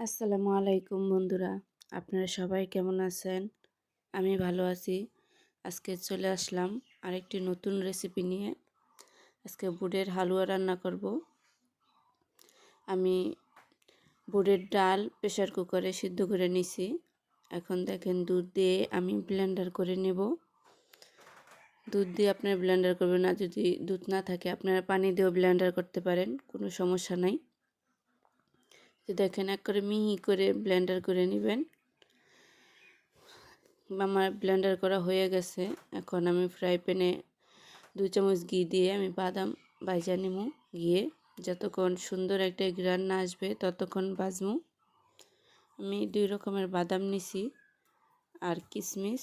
আসসালামু আলাইকুম বন্ধুরা। আপনারা সবাই কেমন আছেন? আমি ভালো আছি। আজকে চলে আসলাম আরেকটি নতুন রেসিপি নিয়ে। আজকে বুটের হালুয়া রান্না করব। আমি বুটের ডাল প্রেশার কুকারে সিদ্ধ করে নিছি। এখন দেখেন দুধ দিয়ে আমি ব্লেন্ডার করে নেব। দুধ দিয়ে আপনারা ব্লেন্ডার করবেন না। যদি দুধ না থাকে আপনারা পানি দিয়েও ব্লেন্ডার করতে পারেন, কোনো সমস্যা নাই। যে দেখেন এক করে মিহি করে ব্লেন্ডার করে নেবেন। আমার ব্লেন্ডার করা হয়ে গেছে। এখন আমি ফ্রাই প্যানে দুই চামচ ঘি দিয়ে আমি বাদাম ভাজা নিমু গিয়ে যতক্ষণ সুন্দর একটা গ্রান না আসবে ততক্ষণ বাজমু আমি দুই রকমের বাদাম নিছি আর কিশমিশ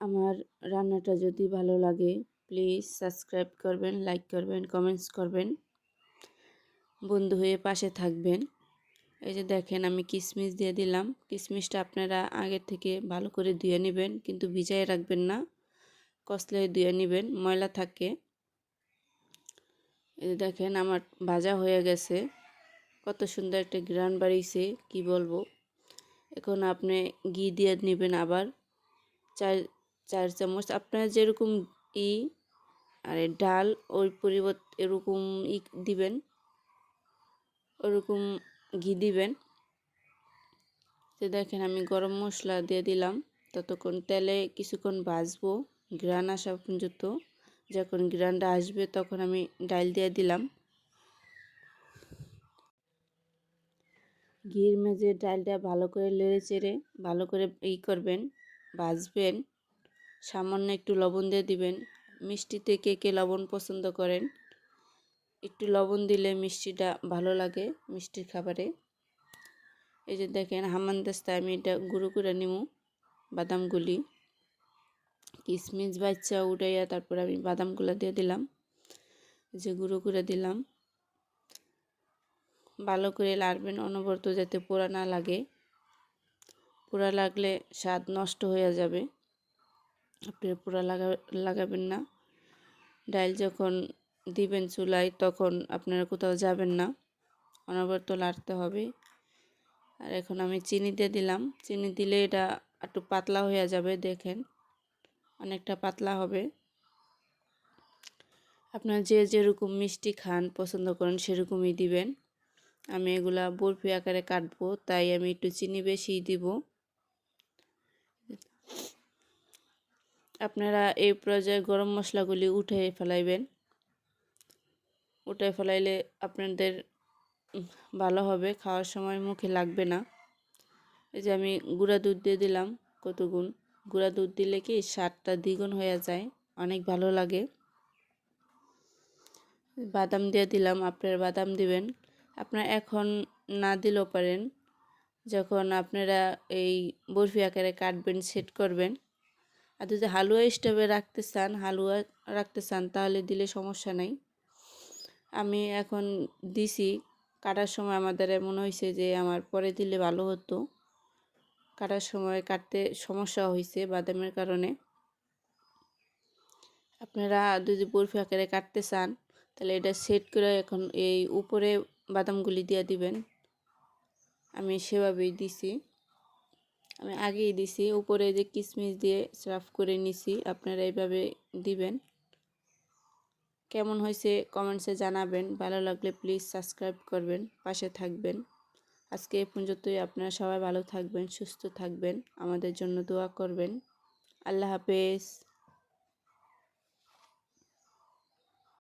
আমার রান্নাটা যদি ভালো লাগে প্লিজ সাবস্ক্রাইব করবেন লাইক করবেন কমেন্টস করবেন। বন্ধু হয়ে পাশে থাকবেন। এই যে দেখেন আমি কিশমিশ দিয়ে দিলাম। কিশমিশটা আপনারা আগের থেকে ভালো করে ধুয়ে নেবেন, কিন্তু ভিজাই রাখবেন না। কষলে ধুয়ে নেবেন, ময়লা থাকে। এই যে দেখেন আমার ভাজা হয়ে গেছে। কত সুন্দর একটা গ্রান বাড়িছে কি বলব। এখন আপনি ঘি দিয়ে নেবেন আবার। চার চার চামচ, আপনার যেরকম ই, আর ডাল ওই পরিবর্তে এরকম ই দিবেন। ওরকম ঘি দিবেন। তো দেখেন আমি গরম মশলা দিয়ে দিলাম। ততক্ষণ তেলে কিছুক্ষণ ভাজবো গ্রান আসা পর্যন্ত। যখন গ্রানটা আসবে তখন আমি ডাল দিয়ে দিলাম। ঘির মেজে ডালটা ভালো করে লেড়ে চেড়ে ভালো করে ই করবেন, ভাজবেন। সামান্য একটু লবণ দিয়ে দিবেন। মিষ্টিতে কে কে লবণ পছন্দ করেন একটু লবণ দিলে মিষ্টিটা ভালো লাগে মিষ্টির খাবারে। এই যে দেখেন হামানদাস্তায় আমি এটা গুঁড়ো করে নিব বাদামগুলি। কিশমিশ বাচ্চা উঠাইয়া তারপর আমি বাদামগুলো দিয়ে দিলাম। যে গুঁড়ো করে দিলাম। ভালো করে লাড়বেন অনবরত যাতে পোড়া না লাগে। পোড়া লাগলে স্বাদ নষ্ট হয়ে যাবে। আপনি পোড়া লাগা, লাগাবেন না। ডাল যখন দিবেন চুলায়, তখন আপনারা কোথাও যাবেন না। অনবরত লাড়তে হবে। আর এখন আমি চিনি দিয়ে দিলাম। চিনি দিলে এটা একটু পাতলা হয়ে যাবে, দেখেন। অনেকটা পাতলা হবে। আপনারা যে যেরকম মিষ্টি খান, পছন্দ করেন, সেরকমই দিবেন। আমি এগুলা বরফি আকারে কাটবো, তাই আমি একটু চিনি বেশি দিব। আপনারা এই পর্যায়ে গরম মশলাগুলি উঠে ফেলাইবেন। উঠে ফেলাইলে আপনাদের ভালো হবে, খাওয়ার সময় মুখে লাগবে না। এই যে আমি গুঁড়া দুধ দিয়ে দিলাম কতগুণ গুঁড়া দুধ দিলে কি স্বাদটা দ্বিগুণ হয়ে যায়, অনেক ভালো লাগে। বাদাম দিয়ে দিলাম, আপনার বাদাম দিবেন। আপনার এখন না দিলেও পারেন, যখন আপনারা এই বরফি আকারে কাটবেন, সেট করবেন। আর যদি হালুয়া স্টোভে রাখতে চান, হালুয়া রাখতে চান, তাহলে দিলে সমস্যা নাই। আমি এখন দিছি। কাটার সময় আমাদের এমন হয়েছে যে, আমার পরে দিলে ভালো হতো। কাটার সময় কাটতে সমস্যা হয়েছে বাদামের কারণে। আপনারা যদি বরফি আকারে কাটতে চান, তাহলে এটা সেট করে এখন এই উপরে বাদামগুলি দিয়ে দিবেন। আমি সেভাবেই দিছি। আমি আগেই দিছি। উপরে যে কিশমিশ দিয়ে সাফ করে নিছি, আপনারা এইভাবে দিবেন। কেমন হয়েছে কমেন্টসে জানাবেন। ভালো লাগলে প্লিজ সাবস্ক্রাইব করবেন, পাশে থাকবেন। আজকে এ পর্যন্তই, আপনারা সবাই ভালো থাকবেন, সুস্থ থাকবেন, আমাদের জন্য দোয়া করবেন। আল্লাহ হাফেজ।